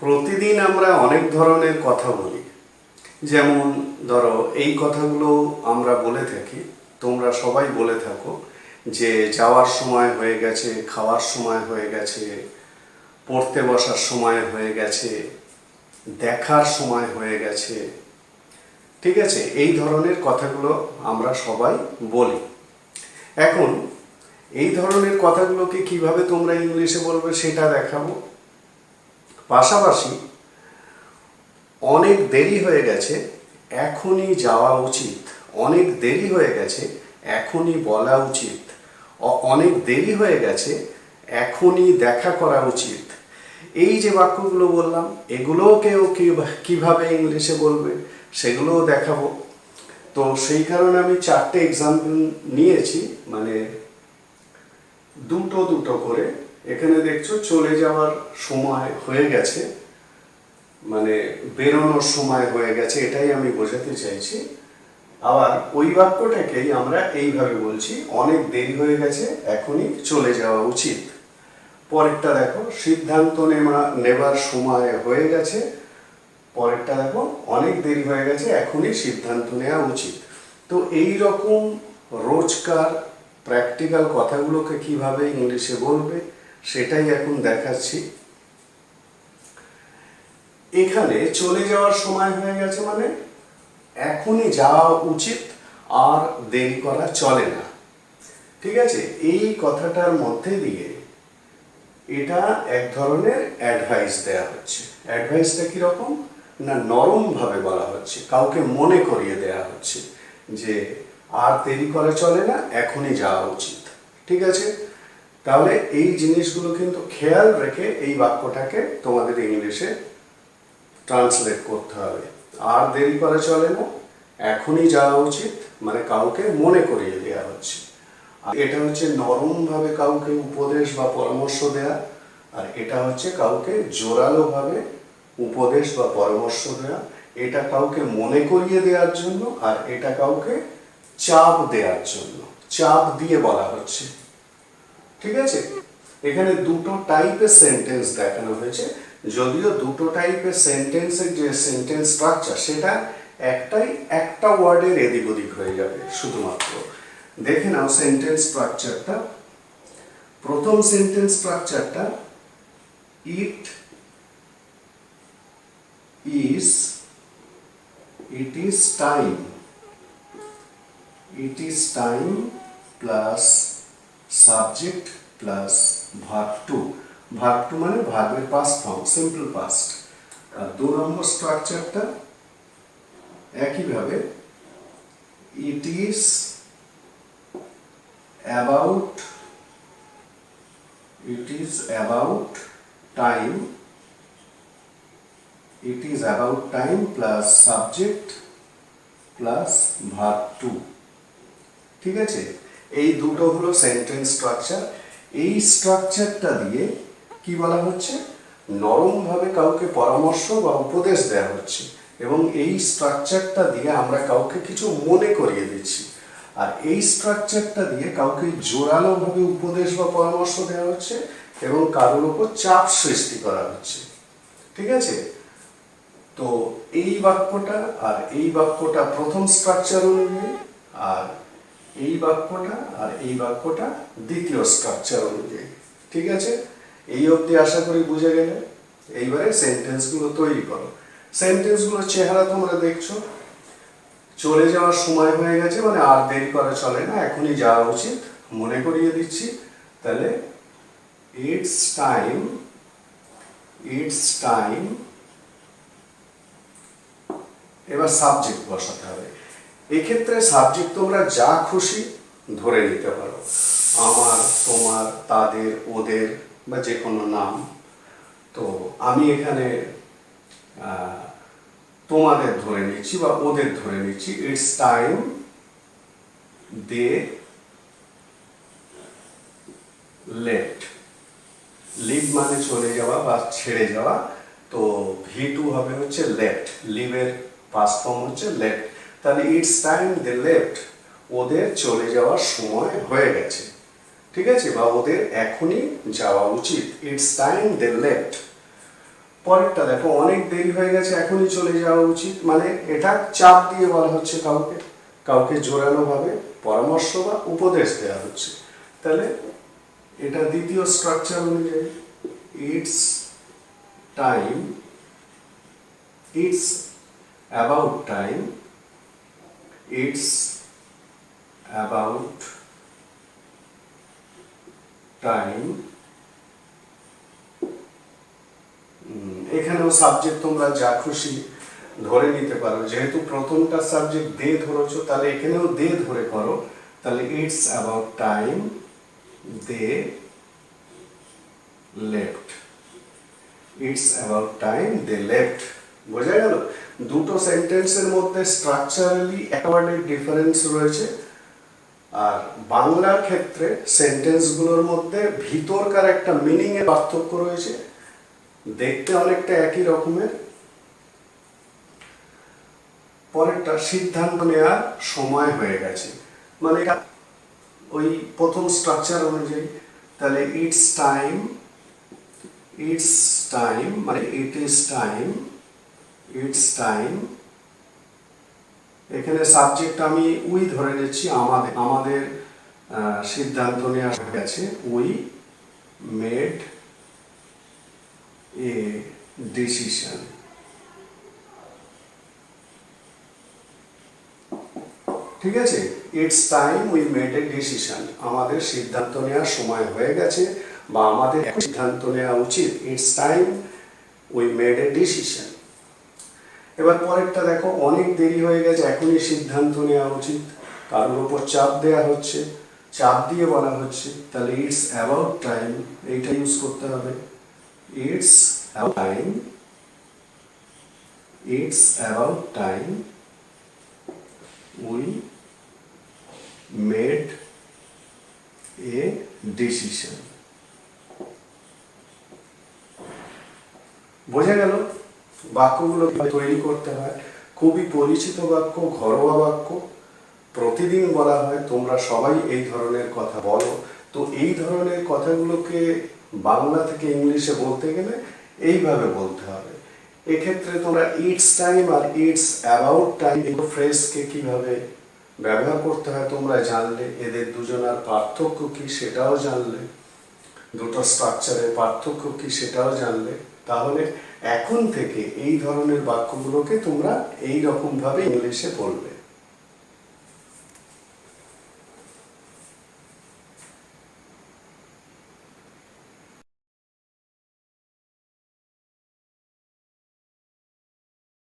প্রতিদিন আমরা অনেক ধরনের কথা বলি। যেমন, ধরো, এই কথাগুলো আমরা বলে থাকি, তোমরা সবাই বলে থাকো যে, যাওয়ার সময় হয়ে গেছে, খাওয়ার সময় হয়ে গেছে, পড়তে বসার সময় হয়ে গেছে, দেখার সময় হয়ে গেছে, ঠিক আছে? এই ধরনের কথাগুলো আমরা সবাই বলি। এখন, এই ধরনের কথাগুলোকে কীভাবে তোমরা ইংলিশে বলবে সেটা দেখাবো। পাশাপাশি অনেক দেরি হয়ে গেছে, এখনই যাওয়া উচিত। অনেক দেরি হয়ে গেছে, এখনই বলা উচিত। অনেক দেরি হয়ে গেছে, এখনই দেখা করা উচিত। এই যে বাক্যগুলো বললাম এগুলোকেও কি- কীভাবে ইংলিশে বলবে, সেগুলোও দেখাবো। তো সেই কারণে আমি চারটে এক্সাম্পল নিয়েছি মানে দুটো দুটো করে। এখানে দেখছ চলে যাওয়ার সময় হয়ে গেছে মানে বেরোনোর সময় হয়ে গেছে, এটাই আমি বোঝাতে চাইছি। আবার ওই বাক্যটাকেই আমরা এইভাবে বলছি, অনেক দেরি হয়ে গেছে, এখনই চলে যাওয়া উচিত। পরেরটা দেখো, সিদ্ধান্ত নেওয়া নেবার সময় হয়ে গেছে, পরেরটা দেখো, অনেক দেরি হয়ে গেছে, এখনই সিদ্ধান্ত নেওয়া উচিত। তো এই রকম রোজকার প্র্যাকটিক্যাল কথাগুলোকে কীভাবে ইংলিশে বলবে? সেটাই এখন দেখাচ্ছি। এখানে চলে যাওয়ার সময় হয়ে গেছে মানে এখনই যাওয়া উচিত, আর দেরি করা চলে না। ঠিক আছে? এই কথাটার মধ্যে দিয়ে এটা এক ধরনের অ্যাডভাইস দেয়া হচ্ছে। অ্যাডভাইসটা কীরকম? না, নরমভাবে বলা হচ্ছে। কাউকে মনে করিয়ে দেয়া হচ্ছে যে, আর দেরি করা চলে না, এখনই যাওয়া উচিত। ঠিক আছে? তাহলে এই জিনিসগুলো কিন্তু খেয়াল রেখে এই বাক্যটাকে তোমাদের ইংলিশে ট্রান্সলেট করতে হবে। আর দেরি করা চলে না, এখনই যাওয়া উচিত মানে কাউকে মনে করিয়ে দেওয়া হচ্ছে। আর এটা হচ্ছে নরমভাবে কাউকে উপদেশ বা পরামর্শ দেয়া, আর এটা হচ্ছে কাউকে জোরালোভাবে উপদেশ বা পরামর্শ দেয়া। এটা কাউকে মনে করিয়ে দেওয়ার জন্য, আর এটা কাউকে চাপ দেওয়ার জন্য। চাপ দিয়ে বলা হচ্ছে। ঠিক আছে? এখানে দুটো টাইপের সেন্টেন্স দেখানো হয়েছে। যদিও দুটো টাইপের সেন্টেন্সের যে সেন্টেন্স স্ট্রাকচার সেটা একটাই একটা ওয়ার্ডের এদিক ওদিক হয়ে যাবে, শুধুমাত্র। দেখে নাও সেন্টেন্স স্ট্রাকচারটা প্রথম সেন্টেন্স স্ট্রাকচারটা it is it is time it is time plus subject plus verb two verb two মানে ভার্বের পাস্ট ফর্ম সিম্পল পাস্ট আর দু নম্বর স্ট্রাকচারটা একইভাবে it is about it is about time it is about time plus subject plus verb two ঠিক আছে? এই দুটো হলো সেন্টেন্স স্ট্রাকচার এই স্ট্রাকচারটা দিয়ে কি বলা হচ্ছে? নরমভাবে কাউকে পরামর্শ বা উপদেশ দেওয়া হচ্ছে এবং এই স্ট্রাকচারটা দিয়ে আমরা কাউকে কিছু মনে করিয়ে দিচ্ছি। আর এই স্ট্রাকচারটা দিয়ে কাউকে জোরালোভাবে উপদেশ বা পরামর্শ দেওয়া হচ্ছে এবং কারোর উপর চাপ সৃষ্টি করা হচ্ছে। ঠিক আছে? তো এই বাক্যটা আর এই বাক্যটা প্রথম স্ট্রাকচার অনুযায়ী আর এই বাক্যটা আর এই বাক্যটা দ্বিতীয় স্ট্রাকচার অনুযায়ী। ঠিক আছে? এই অবধি আশা করি বুঝে গেলে। এইবারে সেন্টেন্সগুলো তৈরি করো। সেন্টেন্সগুলোর চেহারা তোমরা দেখছ। চলে যাওয়ার সময় হয়ে গেছে মানে আর দেরি করা চলে না, এখনই যাওয়া উচিত। মনে করিয়ে দিচ্ছি। তাহলে ইটস টাইম ইটস টাইম এবার সাবজেক্ট বসাতে হবে। এক্ষেত্রে সাবজেক্ট তোমরা যা খুশি ধরে নিতে পারো। আমার, তোমার, তাদের, ওদের বা যে কোনো নাম। তো আমি এখানে তোমাদের ধরে নিচ্ছি বা ওদের ধরে নিচ্ছি। It's time they left leave মানে চলে যাওয়া বা ছেড়ে যাওয়া। তো ভি টু হবে হচ্ছে লেফট লিভের পাস ফর্ম হচ্ছে লেফট তাহলে ইটস টাইম দে লেফট ওদের চলে যাওয়ার সময় হয়ে গেছে। ঠিক আছে? বা ওদের এখনই যাওয়া উচিত। ইটস টাইম দে লেফট পরেরটা দেখো, অনেক দেরি হয়ে গেছে, এখনই চলে যাওয়া উচিত। মানে এটা চাপ দিয়ে বলা হচ্ছে কাউকে। কাউকে জোরালো ভাবে পরামর্শ বা উপদেশ দেওয়া হচ্ছে। তাহলে এটা দ্বিতীয় স্ট্রাকচার অনুযায়ী it's time it's about time about time um, এখানেও সাবজেক্ট তোমরা যা খুশি ধরে নিতে পারো। যেহেতু প্রথমটা সাবজেক্ট দে ধরেছো তাহলে এখানেও দে ধরে করো। তাহলে it's about time they left it's about time they left বোঝা গেল? দুটো সেন্টেন্সের মধ্যে স্ট্রাকচারালি একেবারে ডিফারেন্স রয়েছে। আর বাংলার ক্ষেত্রে সেন্টেন্সগুলোর মধ্যে ভিতরকার একটা মিনিং এর পার্থক্য রয়েছে। দেখতে অনেকটা একই রকমের। পরেরটা, সিদ্ধান্ত নেওয়ার সময় হয়ে গেছে। মানে ওই প্রথম স্ট্রাকচার অনুযায়ী। তাহলে ইটস টাইম ইটস টাইম মানে it is time it's time এখানে সাবজেক্ট আমি উই ধরে নিচ্ছি, আমাদের আমাদের সিদ্ধান্ত নেওয়া গেছে। উই মেড এ ডিসিশন ঠিক আছে? It's time we made a decision আমাদের সিদ্ধান্ত নেওয়ার সময় হয়ে গেছে, বা আমাদের সিদ্ধান্ত নেওয়া উচিত। It's time we made a decision এবার পরেরটা দেখো, অনেক দেরি হয়ে গেছে, এখনই সিদ্ধান্ত নেওয়া উচিত। কারোর ওপর চাপ দেওয়া হচ্ছে, চাপ দিয়ে বলা হচ্ছে, তাহলে ইটস অ্যাবাউট টাইম এইটা ইউজ করতে হবে। It's time it's about time we made a decision বোঝা গেল? বাক্যগুলো তৈরি করতে হয়, খুবই পরিচিত বাক্য, ঘরোয়া বাক্য। প্রতিদিন বলা হয়, তোমরা সবাই এই ধরনের কথা বলো। তো এই ধরনের কথাগুলোকে বাংলা থেকে ইংলিশে বলতে গেলে এইভাবে বলতে হবে। এক্ষেত্রে তোমরা ইটস টাইম আর ইটস অ্যাবাউট টাইম এই ফ্রেজকে কীভাবে ব্যবহার করতে হয়, তোমরা জানলে। এদের দুজনার পার্থক্য কি সেটাও জানলে। দুটো স্ট্রাকচারের পার্থক্য কি সেটাও জানলে। তাহলে এখন থেকে এই ধরনের বাক্যগুলোকে তোমরা এই রকম ভাবে ইংলিশে বলবে